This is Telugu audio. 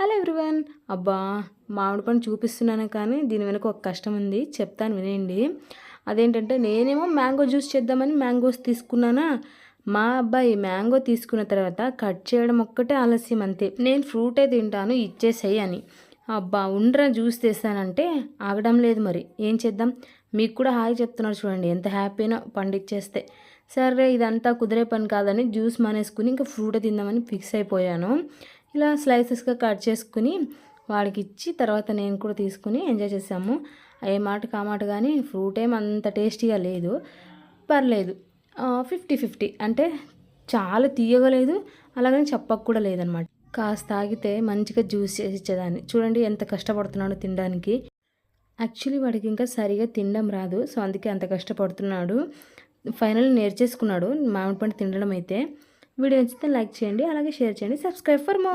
Hello everyone. అబ్బా మామిడి పండు చూపిస్తున్నాను కానీ దీని వెనక ఒక కష్టం ఉంది. చెప్తాను వినేయండి అదేంటంటే నేనేమో మ్యాంగో జ్యూస్ చేద్దామని మ్యాంగోస్ తీసుకున్నానా? మా అబ్బాయి మ్యాంగో తీసుకున్న తర్వాత కట్ చేయడం ఒక్కటే ఆలస్యం అంతే. నేను ఫ్రూటే తింటాను ఇచ్చేసేయి అని. అబ్బా ఉండ్రా జ్యూస్ తెస్తానంటే ఆగడం లేదు మరి. ఏం చేద్దాం? మీకు కూడా హాయ్ చెప్తున్నారు చూడండి ఎంత హ్యాపీనా పండిచ్చేస్తే సరే ఇదంతా కుదిరే పని కాదని జ్యూస్ మానేసుకుని ఇంకా ఫ్రూటే తిందామని ఫిక్స్ అయిపోయాను. ఇలా స్లైసెస్గా కట్ చేసుకుని వాడికి ఇచ్చి తర్వాత నేను కూడా తీసుకుని ఎంజాయ్ చేసాము. ఏ మాట కామాట కానీ ఫ్రూట్ ఏం అంత టేస్టీగా లేదు. పర్లేదు. Fifty fifty. అంటే చాలా తీయగలేదు అలాగని చెప్పక కూడా లేదనమాట. కాస్త తాగితే మంచిగా జ్యూస్ చేసి ఇచ్చేదాన్ని. చూడండి ఎంత కష్టపడుతున్నాడు తినడానికి. యాక్చువల్లీ వాడికి ఇంకా సరిగా తినడం రాదు. సో అందుకే అంత కష్టపడుతున్నాడు. ఫైనల్ నేర్చేసుకున్నాడు. మామిడి పండు తినడం అయితే. వీడియో నచ్చితే లైక్ చేయండి. అలాగే షేర్ చేయండి. Subscribe for more